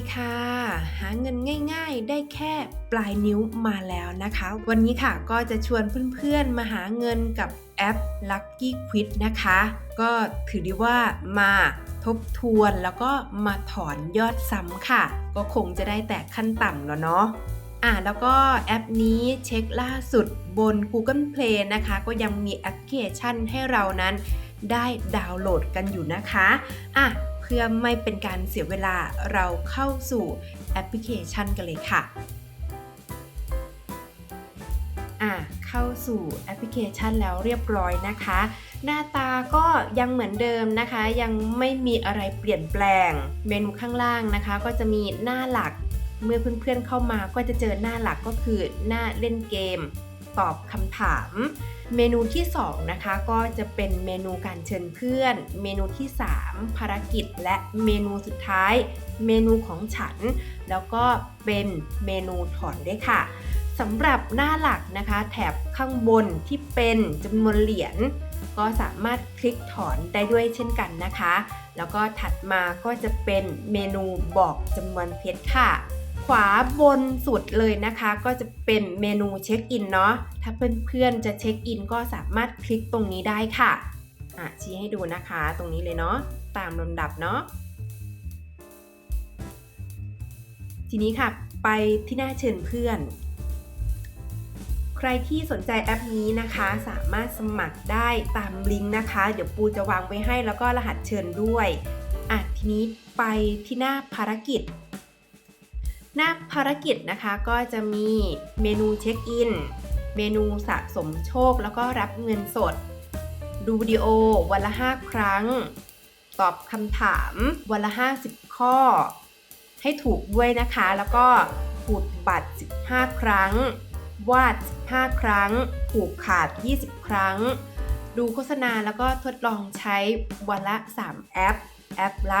ีค่ะ หาเงินง่ายๆ ได้แค่ปลายนิ้วมาแล้วนะคะ วันนี้ค่ะก็จะชวนเพื่อนๆ มาหาเงินกับแอป Lucky Quid นะคะ ก็ถือได้ว่ามาทบทวนแล้วก็มาถอนยอดซ้ำค่ะ ก็คงจะได้แต่ขั้นต่ำแล้วเนาะอ่าแล้วก็แอปนี้เช็คล่าสุดบน Google Play นะคะ ก็ยังมีแอปพลิเคชันให้เรานั้นได้ดาวน์โหลดกันอยู่นะคะอะ พื่อไม่เป็นการเสียเวลาเราเข้าสู่แอปพลิเคชันกันเลยค่ะอะเข้าสู่แอปพลิเคชันแล้วเรียบร้อยนะคะ หน้าตาก็ยังเหมือนเดิมนะคะ ยังไม่มีอะไรเปลี่ยนแปลง เมนูข้างล่างนะคะ ก็จะมีหน้าหลัก เมื่อเพื่อนๆเข้ามาก็จะเจอหน้าหลักก็คือหน้าเล่นเกม ตอบคำถาม เมนูที่ 2 นะคะ ก็จะเป็นเมนูการเชิญเพื่อน เมนูที่ 3 ภารกิจ และเมนูสุดท้าย เมนูของฉัน แล้วก็เป็นเมนูถอนด้วยค่ะสำหรับหน้าหลักนะคะ แถบข้างบนที่เป็นจำนวนเหรียญก็สามารถคลิกถอนได้ด้วยเช่นกันนะคะ แล้วก็ถัดมาก็จะเป็นเมนูบอกจำนวนเพชรค่ะ ขวาบนสุดเลยนะคะ ก็จะเป็นเมนูเช็คอินเนาะถ้าเพื่อนๆจะเช็คอินก็สามารถคลิกตรงนี้ได้ค่ะอะชี้ให้ดูนะคะตรงนี้เลยเนาะตามลำดับเนาะทีนี้ค่ะ ไปที่หน้าเชิญเพื่อน ใครที่สนใจแอปนี้นะคะ สามารถสมัครได้ตามลิงก์นะคะ เดี๋ยวปูจะวางไว้ให้แล้วก็รหัสเชิญด้วยอะทีนี้ไปที่หน้าภารกิจ หน้าภารกิจนะคะก็จะมีเมนูเช็คอิน เมนูสะสมโชค แล้วก็รับเงินสด ดูวิดีโอวันละ 5 ครั้ง ตอบคำถามวันละ 50 ข้อ ให้ถูกด้วยนะคะ แล้วก็ขูดบัตร 15 ครั้ง วาด 15 ครั้ง ผูกขาด 20 ครั้ง ดูโฆษณาแล้วก็ทดลองใช้วันละ 3 แอป แอปละ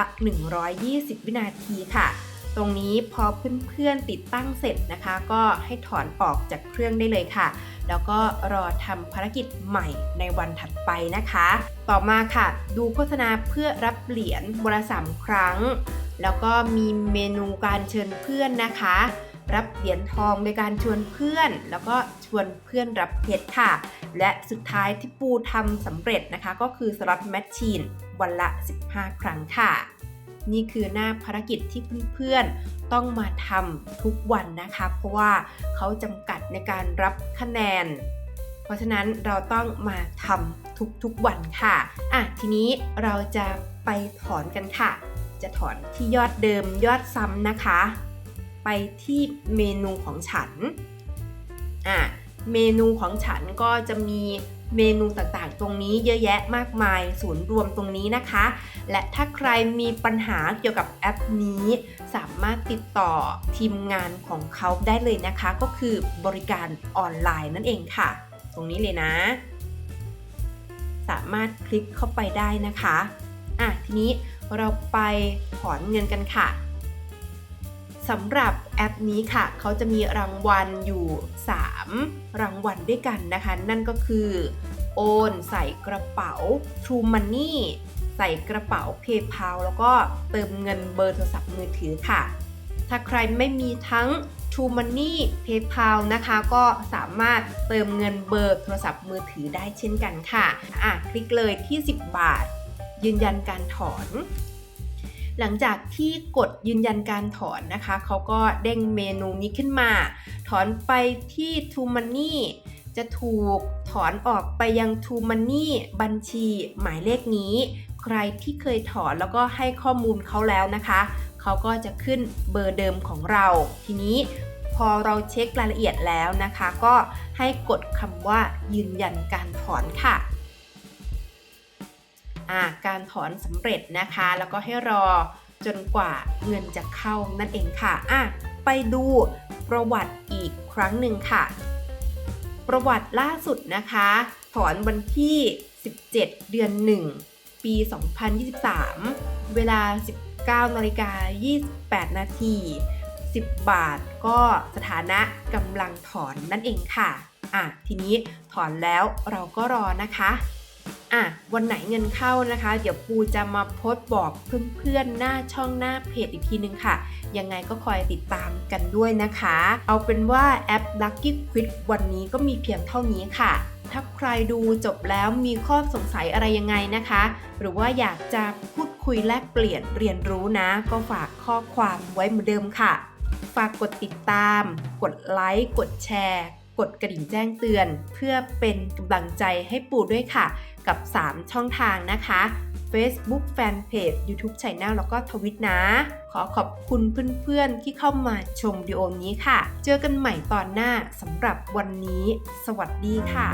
120 วินาทีค่ะ ตรงนี้พอเพื่อนๆติดตั้งเสร็จนะคะ ก็ให้ถอนออกจากเครื่องได้เลยค่ะ แล้วก็รอทำภารกิจใหม่ในวันถัดไปนะคะ ต่อมาค่ะ ดูโฆษณาเพื่อรับเหรียญวันละสามครั้ง แล้วก็มีเมนูการเชิญเพื่อนนะคะ รับเหรียญทองในการชวนเพื่อน แล้วก็ชวนเพื่อนรับเพชรค่ะ และสุดท้ายที่ปูทำสำเร็จนะคะ ก็คือสล็อตแมชชีนวันละ 15 ครั้งค่ะ นี่คือหน้าภารกิจที่เพื่อนๆต้องมาทำทุกวันนะคะ เพราะว่าเขาจำกัดในการรับคะแนน เพราะฉะนั้นเราต้องมาทำทุกๆวันค่ะอะทีนี้เราจะไปถอนกันค่ะ จะถอนที่ยอดเดิมยอดซ้ำนะคะ ไปที่เมนูของฉันอะเมนูของฉันก็จะมี เมนูต่างๆ ตรงนี้เยอะแยะมากมายศูนย์รวมตรงนี้นะคะ และถ้าใครมีปัญหาเกี่ยวกับแอปนี้ สามารถติดต่อทีมงานของเขาได้เลยนะคะ ก็คือบริการออนไลน์นั่นเองค่ะ ตรงนี้เลยนะ สามารถคลิกเข้าไปได้นะคะอะทีนี้เราไปถอนเงินกันค่ะ สำหรับแอปนี้ค่ะ เขาจะมีรางวัลอยู่ 3 รางวัลด้วยกันนะคะ นั่นก็คือ โอนใส่กระเป๋า True Money ใส่กระเป๋า PayPal แล้วก็เติมเงินเบอร์โทรศัพท์มือถือค่ะ ถ้าใครไม่มีทั้ง True Money PayPal นะคะ ก็สามารถเติมเงินเบอร์โทรศัพท์มือถือได้เช่นกันค่ะ อะ คลิกเลยที่ 10 บาท ยืนยันการถอน หลังจากที่กดยืนยันการถอนนะคะ เขาก็เด้งเมนูนี้ขึ้นมา ถอนไปที่ t o Money จะถูกถอนออกไปยัง t o Money บัญชีหมายเลขนี้ ใครที่เคยถอนแล้วก็ให้ข้อมูลเขาแล้วนะคะ เขาก็จะขึ้นเบอร์เดิมของเรา ทีนี้พอเราเช็ครายละเอียดแล้วนะคะ ก็ให้กดคำว่ายืนยันการถอนค่ะ การถอนสำเร็จนะคะ แล้วก็ให้รอจนกว่าเงินจะเข้านั่นเองค่ะอะไปดูประวัติอีกครั้งหนึ่งค่ะ ประวัติล่าสุดนะคะ ถอนวันที่ 17 เดือน 1 ปี 2023 เวลา 19นาฬิกา28 นาที 10 บาทก็สถานะกำลังถอนนั่นเองค่ะ อะ ทีนี้ถอนแล้วเราก็รอนะคะ อะวันไหนเงินเข้านะคะ เดี๋ยวปูจะมาโพสต์บอกเพื่อนๆ หน้าช่องหน้าเพจอีกทีนึงค่ะ ยังไงก็คอยติดตามกันด้วยนะคะ เอาเป็นว่าแอป Lucky Quid วันนี้ก็มีเพียงเท่านี้ค่ะ ถ้าใครดูจบแล้วมีข้อสงสัยอะไรยังไงนะคะ หรือว่าอยากจะพูดคุยแลกเปลี่ยนเรียนรู้นะ ก็ฝากข้อความไว้เหมือนเดิมค่ะ ฝากกดติดตาม กดไลค์ กดแชร์ กดกระดิ่งแจ้งเตือน เพื่อเป็นกำลังใจให้ปูด้วยค่ะ กับ 3 ช่องทางนะคะ Facebook Fanpage YouTube Channel แล้วก็ทวิตนะ ขอขอบคุณเพื่อนๆที่เข้ามาชมวิดีโอนี้ค่ะ เจอกันใหม่ตอนหน้าสำหรับวันนี้ สวัสดีค่ะ